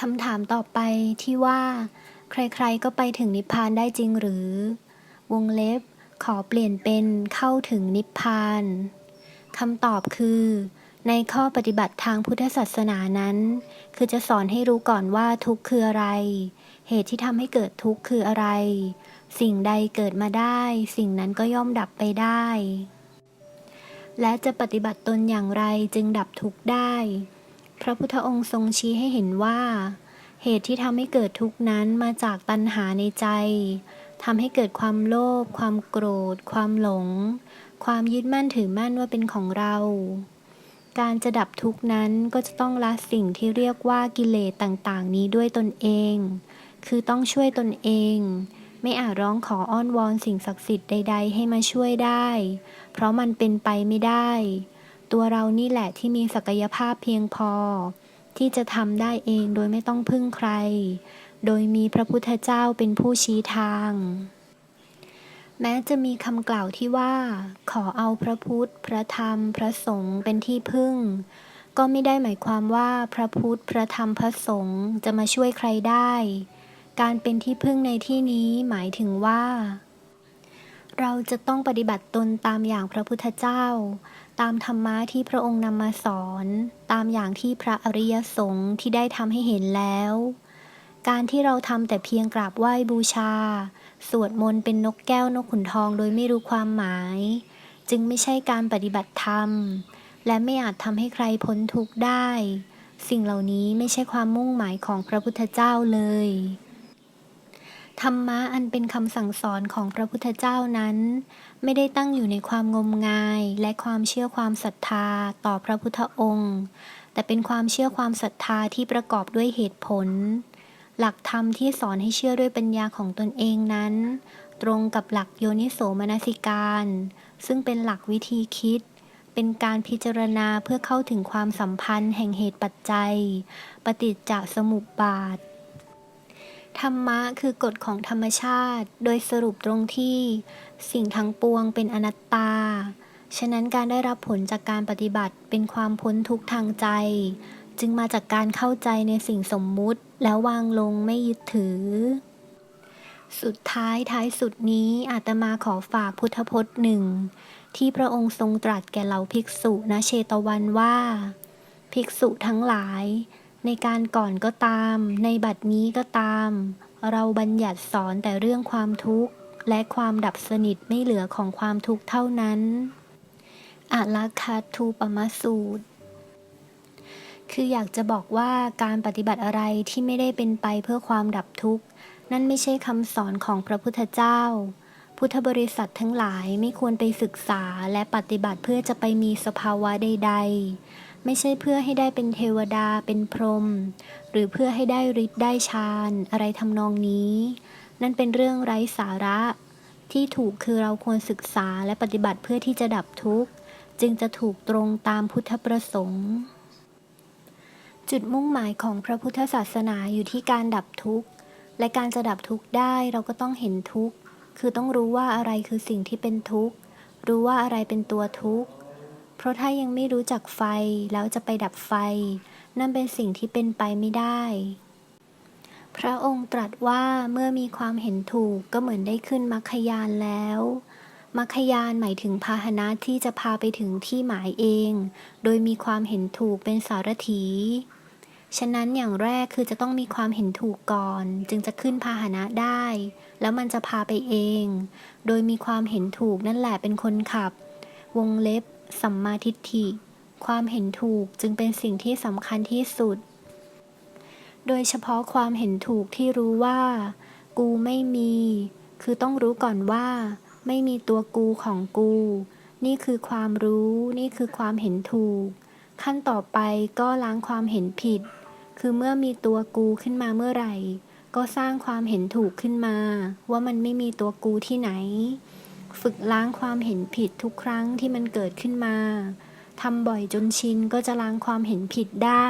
คำถามต่อไปที่ว่า ใครๆก็ไปถึงนิพพานได้จริงหรือ วงเล็บขอเปลี่ยนเป็นเข้าถึงนิพพานคำตอบคือ ในข้อปฏิบัติทางพุทธศาสนานั้น คือจะสอนให้รู้ก่อนว่าทุกข์คืออะไร เหตุที่ทำให้เกิดทุกข์คืออะไร สิ่งใดเกิดมาได้ สิ่งนั้นก็ย่อมดับไปได้ และจะปฏิบัติตนอย่างไรจึงดับทุกข์ได้ พระพุทธองค์ทรงชี้ให้เห็นว่า เหตุที่ทำให้เกิดทุกข์นั้นมาจากตัณหาในใจทำให้เกิดความโลภความโกรธ ความหลง ความยึดมั่นถือมั่นว่าเป็นของเรา การจะดับทุกข์นั้นก็จะต้องละสิ่งที่เรียกว่ากิเลสต่างๆ นี้ด้วยตนเอง คือต้องช่วยตนเอง ไม่อาจร้องขออ้อนวอนสิ่งศักดิ์สิทธิ์ใด ๆ ให้มาช่วยได้ เพราะมันเป็นไปไม่ได้ ตัวเรานี่แหละที่มีศักยภาพเพียงพอ ที่จะทำได้เองโดยไม่ต้องพึ่งใคร โดยมีพระพุทธเจ้าเป็นผู้ชี้ทาง แม้จะมีคำกล่าวที่ว่า ขอเอาพระพุทธ พระธรรม พระสงฆ์เป็นที่พึ่ง ก็ไม่ได้หมายความว่าพระพุทธ พระธรรม พระสงฆ์จะมาช่วยใครได้ การเป็นที่พึ่งในที่นี้หมายถึงว่าเราจะต้องปฏิบัติตนตามอย่างพระพุทธเจ้า ตามธรรมะที่พระองค์นำมาสอน ตามอย่างที่พระอริยสงฆ์ที่ได้ทำให้เห็นแล้ว การที่เราทำแต่เพียงกราบไหว้บูชา สวดมนต์เป็นนกแก้วนกขุนทองโดยไม่รู้ความหมาย จึงไม่ใช่การปฏิบัติธรรม และไม่อาจทำให้ใครพ้นทุกข์ได้ สิ่งเหล่านี้ไม่ใช่ความมุ่งหมายของพระพุทธเจ้าเลย ธรรมะอันเป็นคำสั่งสอนของพระพุทธเจ้านั้น ไม่ได้ตั้งอยู่ในความงมงายและความเชื่อความศรัทธาต่อพระพุทธองค์ แต่เป็นความเชื่อความศรัทธาที่ประกอบด้วยเหตุผล หลักธรรมที่สอนให้เชื่อด้วยปัญญาของตนเองนั้น ตรงกับหลักโยนิโสมนสิการ ซึ่งเป็นหลักวิธีคิด เป็นการพิจารณาเพื่อเข้าถึงความสัมพันธ์แห่งเหตุปัจจัย ปฏิจจสมุปบาท ธรรมะคือกฎของธรรมชาติ โดยสรุปตรงที่ สิ่งทั้งปวงเป็นอนัตตา ฉะนั้นการได้รับผลจากการปฏิบัติเป็นความพ้นทุกข์ทางใจ จึงมาจากการเข้าใจในสิ่งสมมุติแล้ววางลงไม่ยึดถือ สุดท้ายท้ายสุดนี้อาตมาขอฝากพุทธพจน์หนึ่ง ที่พระองค์ทรงตรัสแก่เหล่าภิกษุณเชตวันว่า ภิกษุทั้งหลาย ในการก่อนก็ตาม ในบัดนี้ก็ตาม เราบัญญัติสอนแต่เรื่องความทุกข์ และความดับสนิทไม่เหลือของความทุกข์เท่านั้นอาลาคาทูปมาสูตร คืออยากจะบอกว่าการปฏิบัติอะไรที่ไม่ได้เป็นไปเพื่อความดับทุกข์ นั่นไม่ใช่คำสอนของพระพุทธเจ้า พุทธบริษัททั้งหลายไม่ควรไปศึกษาและปฏิบัติเพื่อจะไปมีสภาวะใด ๆ ไม่ใช่เพื่อให้ได้เป็นเทวดาเป็นพรหมหรือเพื่อให้ได้ฤทธิ์ได้ฌานอะไรทำนองนี้ นั่นเป็นเรื่องไร้สาระ ที่ถูกคือเราควรศึกษาและปฏิบัติเพื่อที่จะดับทุกข์ จึงจะถูกตรงตามพุทธประสงค์ จุดมุ่งหมายของพระพุทธศาสนาอยู่ที่การดับทุกข์ และการจะดับทุกข์ได้เราก็ต้องเห็นทุกข์ คือต้องรู้ว่าอะไรคือสิ่งที่เป็นทุกข์ รู้ว่าอะไรเป็นตัวทุกข์ เพราะถ้ายังไม่รู้จักไฟแล้วจะไปดับไฟ นั่นเป็นสิ่งที่เป็นไปไม่ได้ พระองค์ตรัสว่าเมื่อมีความเห็นถูกก็เหมือนได้ขึ้นมรรคยานแล้วมรรคยานหมายถึงพาหนะที่จะพาไปถึงที่หมายเอง โดยมีความเห็นถูกเป็นสารถี ฉะนั้นอย่างแรกคือจะต้องมีความเห็นถูกก่อน จึงจะขึ้นพาหนะได้ แล้วมันจะพาไปเอง โดยมีความเห็นถูกนั่นแหละเป็นคนขับ วงเล็บ สัมมาทิฏฐิ ความเห็นถูกจึงเป็นสิ่งที่สำคัญที่สุด โดยเฉพาะความเห็นถูกที่รู้ว่า กูไม่มี คือต้องรู้ก่อนว่า ไม่มีตัวกูของกู นี่คือความรู้ นี่คือความเห็นถูก ขั้นต่อไปก็ล้างความเห็นผิด คือเมื่อมีตัวกูขึ้นมาเมื่อไหร่ ก็สร้างความเห็นถูกขึ้นมา ว่ามันไม่มีตัวกูที่ไหน ฝึกล้างความเห็นผิดทุกครั้งที่มันเกิดขึ้นมาทำบ่อยจนชินก็จะล้างความเห็นผิดได้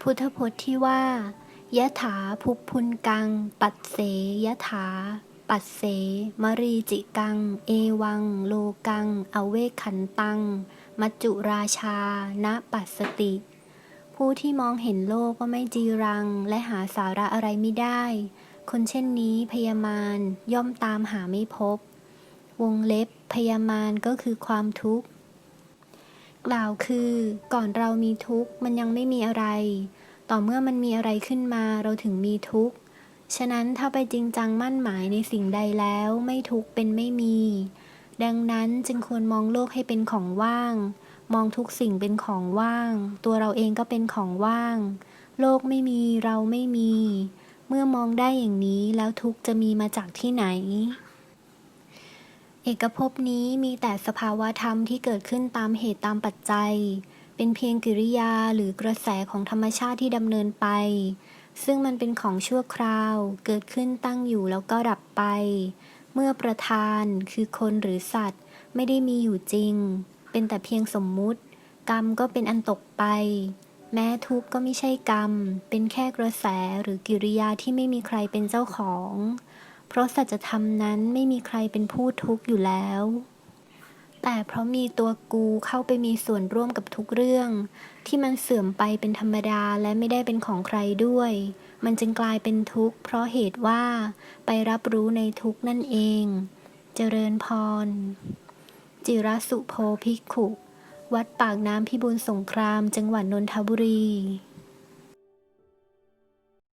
พุทธพจน์ที่ว่ายะถาภุพุนกัง ปัดเสยะถา ปัดเส มรีจิกัง เอวัง โลกัง อเวขันตัง มัจจุราชา ณ ปัสสติ ผู้ที่มองเห็นโลกว่าไม่จีรัง และหาสาระอะไรไม่ได้ คนเช่นนี้พยามารย่อมตามหาไม่พบ วงเล็บพยามารก็คือความทุกข์ กล่าวคือก่อนเรามีทุกข์มันยังไม่มีอะไร ต่อเมื่อมันมีอะไรขึ้นมาเราถึงมีทุกข์ ฉะนั้นถ้าไปจริงจังมั่นหมายในสิ่งใดแล้วไม่ทุกข์เป็นไม่มี ดังนั้นจึงควรมองโลกให้เป็นของว่าง มองทุกสิ่งเป็นของว่าง ตัวเราเองก็เป็นของว่าง โลกไม่มีเราไม่มี เมื่อมองได้อย่างนี้แล้วทุกจะมีมาจากที่ไหน เอกภพนี้มีแต่สภาวะธรรมที่เกิดขึ้นตามเหตุตามปัจจัย เป็นเพียงกิริยาหรือกระแสของธรรมชาติที่ดำเนินไป ซึ่งมันเป็นของชั่วคราว เกิดขึ้นตั้งอยู่แล้วก็ดับไป เมื่อประธานคือคนหรือสัตว์ ไม่ได้มีอยู่จริง เป็นแต่เพียงสมมุติ กรรมก็เป็นอันตกไป แม้ทุกข์ก็ไม่ใช่กรรม เป็นแค่กระแสหรือกิริยาที่ไม่มีใครเป็นเจ้าของ เพราะสัจธรรมนั้นไม่มีใครเป็นผู้ทุกข์อยู่แล้ว แต่เพราะมีตัวกูเข้าไปมีส่วนร่วมกับทุกเรื่อง ที่มันเสื่อมไปเป็นธรรมดาและไม่ได้เป็นของใครด้วย มันจึงกลายเป็นทุกข์เพราะเหตุว่าไปรับรู้ในทุกข์นั่นเอง เจริญพร จิรสุโพภิกขุ วัดปากน้ำพิบูลสงคราม จังหวัดนนทบุรี